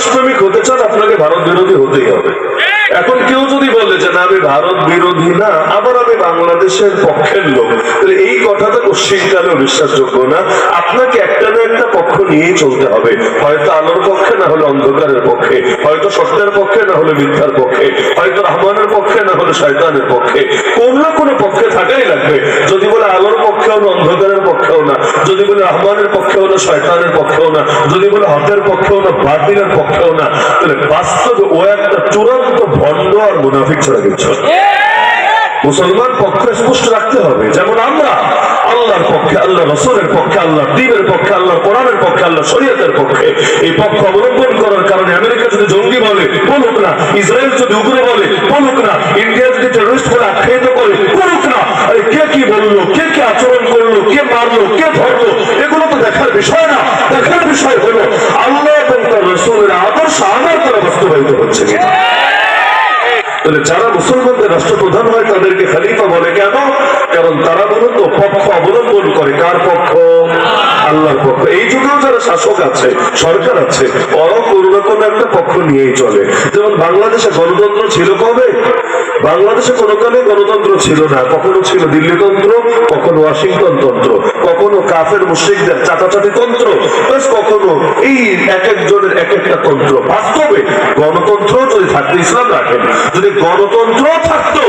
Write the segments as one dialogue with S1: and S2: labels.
S1: দেশপ্রেমিক হতে চান, আপনাকে ভারত বিরোধী হতেই হবে। এখন কেউ যদি বলে যে, না, আমি ভারত বিরোধী না, আবার আমি বাংলাদেশের পক্ষের লোক, তাহলে এই কথাটা কোশ্চিনকালেও বিশ্বাসযোগ্য না। আপনাকে একটা না একটা পক্ষ নিয়েই চলতে হবে। হয়তো আলোর পক্ষে, না হলে অন্ধকারের পক্ষে, হয়তো সত্যের পক্ষে, না হলে মিথ্যার পক্ষে, হয়তো রহমানের পক্ষে, না হলে শয়তানের পক্ষে। কোন না কোনো পক্ষে থাকাই লাগবে। যদি বলে আলোর পক্ষেও না, অন্ধকারের পক্ষেও না, যদি বলে রহমানের পক্ষেও না শয়তানের পক্ষেও না, যদি বলে হকের পক্ষেও না, বাতিলের পক্ষেও না, তাহলে বাস্তবে ও একটা চূড়ান্ত ভণ্ড আর মুনাফিক ছাড়া কিছু মুসলমান পক্ষ স্পষ্ট রাখতে হবে, যেমন আমরা, আল্লাহর পক্ষে আল্লাহ রসুলের পক্ষে আল্লাহ দিনের পক্ষে আল্লাহ কোরআনের পক্ষে আল্লাহ শরীয়তের পক্ষে, এই পক্ষ অবলম্বন করার কারণে আমেরিকা যদি জঙ্গি বলে বলুক না, ইসরায়েল যদি উগ্র বলে বলুক না, ইন্ডিয়া যদি টেরোরিস্ট বলে, আখ্যায়িত করে বলুক না, আরে কে কি বলল, কে কি আচরণ করল, কে মারলো, কে ধরলো এগুলো তো দেখার বিষয় না দেখার বিষয় হলো আল্লাহ এবং তার রসুলের আদর্শ আমার তারা বাস্তবায়িত হচ্ছে যারা মুসলমানদের রাষ্ট্রপ্রধান হয়, তাদেরকে খালিফা বলে কেন? কারণ তারা মূলত পক্ষ অবলম্বন করে। কার পক্ষ? আল্লাহর পক্ষ। এই যুগেও যারা শাসক আছে, সরকার আছে একটা পক্ষ নিয়েই চলে। যেমন বাংলাদেশে গণতন্ত্র ছিল কবে? বাংলাদেশে কোনো কালে গণতন্ত্র ছিল না। কখনো ছিল দিল্লিতন্ত্র, কখনো ওয়াশিংটন তন্ত্র কখনো কাফের, মুশ্রিকদের চাটাচাটি তন্ত্র কখনো এই এক একজনের এক একটা তন্ত্র। বাস্তবে গণতন্ত্র যদি থাকতে ইসলাম রাখেন, যদি গণতন্ত্র থাকতো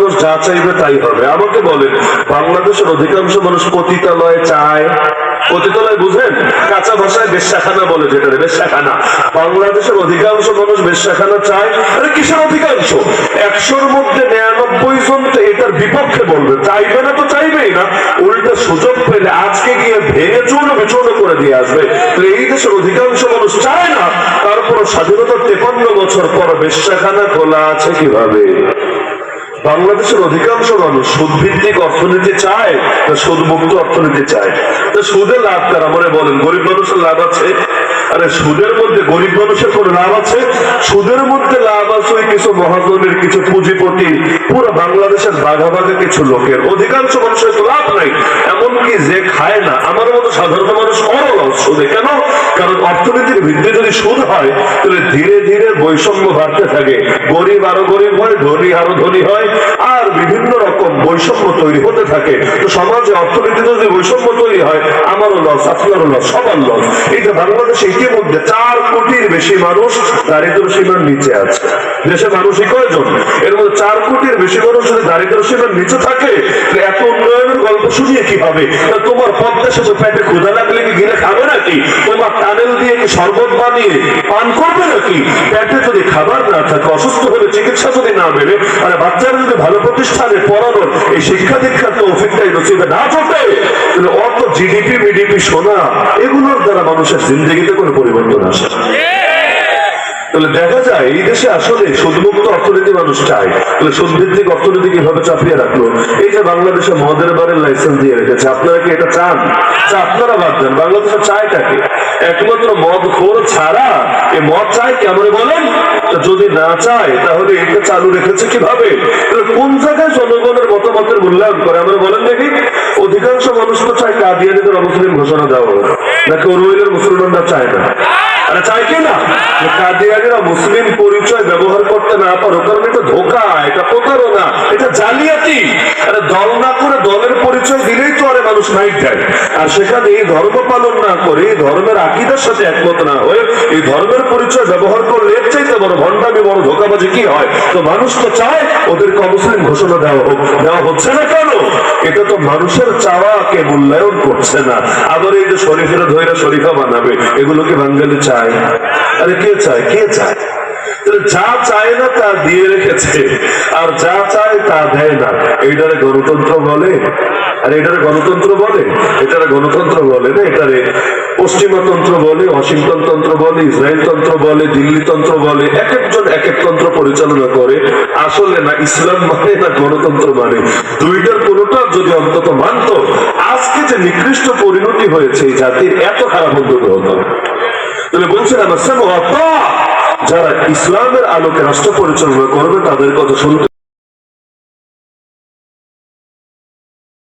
S1: মানুষ যা চাইবে তাই হবে। আমাকে বলেন, বাংলাদেশের অধিকাংশ মানুষ পতিতালয় চায়? পতিতালয় বুঝেন? কাঁচা ভাষায় বেশ্যাখানা বলে যেটা বেশ্যাখানা। বাংলাদেশের অধিকাংশ মানুষ বেশ্যাখানা চায়? আরে কিসের অধিকাংশ? একশোর মধ্যে নিরানব্বই জন তো এটার বিপক্ষে বলবে। চাইবে না তো চাইবেই না। উল্টা সুযোগ পেলে আজকে গিয়ে ভেঙে চূর্ণ বিচূর্ণ করে দিয়ে আসবে। তো এই দেশের অধিকাংশ মানুষ চায় না। তারপর স্বাধীনতার তেপান্ন বছর পর বেশ্যাখানা খোলা আছে কীভাবে? বাংলাদেশের অধিকাংশ মানুষ সুদ ভিত্তিক অর্থনীতি চায় না সুদ মুক্ত অর্থনীতি চায়। তো সুদের লাভ তারা মনে বলেন? গরিব মানুষের লাভ আছে। আরে সুদের মধ্যে গরিব মানুষের কোন লাভ আছে? সুদের মধ্যে লাভ আছে ওই কিছু মহাজনের কিছু পুঁজিপতি। পুরো বাংলাদেশের বাঘাবাঘা কিছু লোকের। অধিকাংশ মানুষের লাভ নাই। যে খায় না, আমার মতো সাধারণ মানুষ অরল সুদে। কেন? কারণ অর্থনীতির ভিত্তি যদি সুদ হয়, তাহলে ধীরে ধীরে বৈষম্য বাড়তে থাকে। গরিব আরও গরিব হয়, ধনী আরও ধনী হয়, আর বিভিন্ন রকম বৈষম্য তৈরি হতে থাকে। তো সমাজে, অর্থনীতিতে যদি বৈষম্য তৈরি হয়, আমারও লস আপনারও লস সবার লস এই যে বাংলাদেশে ইতিমধ্যে চার কোটির বেশি মানুষ দারিদ্র সীমার নিচে আছে। দেশে মানুষই কয়জন? এর মধ্যে চার কোটির বেশি মানুষ যদি দারিদ্র সীমার নিচে থাকে এত শুনিয়ে কি হবে তোমার পদ্মা সেতু পেটে ক্ষুদা লাগলে কি গিলে খাবে নাকি? তোমার টানেল দিয়ে কি শরবত বানিয়ে পান করবে নাকি? পেটে যদি খাবার না থাকে, অসুস্থ হলে চিকিৎসা যদি না মেলে, আর বাচ্চারা যদি ভালো প্রতিষ্ঠানে পড়ানোর এই শিক্ষা দীক্ষার তো অভিজ্ঞতাই নসিবে না তাহলে অত জিডিপি মিডিপি সোনা, এগুলোর দ্বারা মানুষের জিন্দগিতে কোনো পরিবর্তন আসে তাহলে দেখা যায় এই দেশে আসলে সুদমুক্ত অর্থনীতি মানুষ চায়। তাহলে সুদভিত্তিক অর্থনীতি কীভাবে চাপিয়ে রাখল? এই যে বাংলাদেশে মদের বারের লাইসেন্স দিয়ে রেখেছে, আপনারা কি এটা চান? আপনারা বাদ দেন, বাংলাদেশে চায়টাকে। একমাত্র মদ খোর ছাড়া এই মদ চায় কেমন বলেন? যদি না চায়, তাহলে এটা চালু রেখেছে কীভাবে? কোন জায়গায় জনগণের মতামতের মূল্যায়ন করে? আমরা বলেন দেখি। অধিকাংশ মানুষ তো চায় কাদিয়ানিদের অমুসলিম ঘোষণা দেওয়া নাকি ওরওয়েলের মুসলমানরা চায় না? চাই কি না? কাদিয়ানিরা মুসলিম পরিচয় ব্যবহার করতে না পারো কারণ এটা ধোকা এটা প্রতারণা এটা জালিয়াতি। আরে দল না করে দলের পরিচয় দিলেই তো আরে মানুষ নাইট দেয় আর সেখানে এই ধর্ম পালন না করে এই ধর্মের আকিদার সাথে একমত না হয়ে এই ধর্মের পরিচয় ব্যবহার করলে এর চাইতে বড় ভণ্ডামি বড় ধোকাবাজি কি হয়? তো মানুষ তো চায় ওদেরকে অমুসলিম ঘোষণা দেওয়া হোক দেওয়া হচ্ছে না কেন? এটা তো মানুষের চাওয়াকে মূল্যায়ন করছে না। আবার এই যে শরীফের ধৈরা শরীফা বানাবে, এগুলো কি বাঙালি চায়? আরে কে চায়? কে চায়? যা চায় না তা দিয়ে রেখেছে, আর যা চায় তা দেয় না। এইটারে গণতন্ত্র বলে? আর এটারে গণতন্ত্র বলে? এটারে গণতন্ত্র বলে না? এটারে পশ্চিমাতন্ত্র বলে ওয়াশিংটন তন্ত্র বলে, ইসরায়েল তন্ত্র বলে, দিল্লি তন্ত্র বলে এক একজন এক এক তন্ত্র পরিচালনা করে, আসলে না ইসলাম মানে না গণতন্ত্র মানে দুইটার কোনোটা যদি অন্তত মানত, আজকে যে নিকৃষ্ট পরিণতি হয়েছে এই জাতির, এত খারাপ উদ্যোগ হতো। তাহলে বলছেন আমার যারা ইসলামের আলোকে রাষ্ট্র পরিচালনা করবে, তাদের কথা শুনতে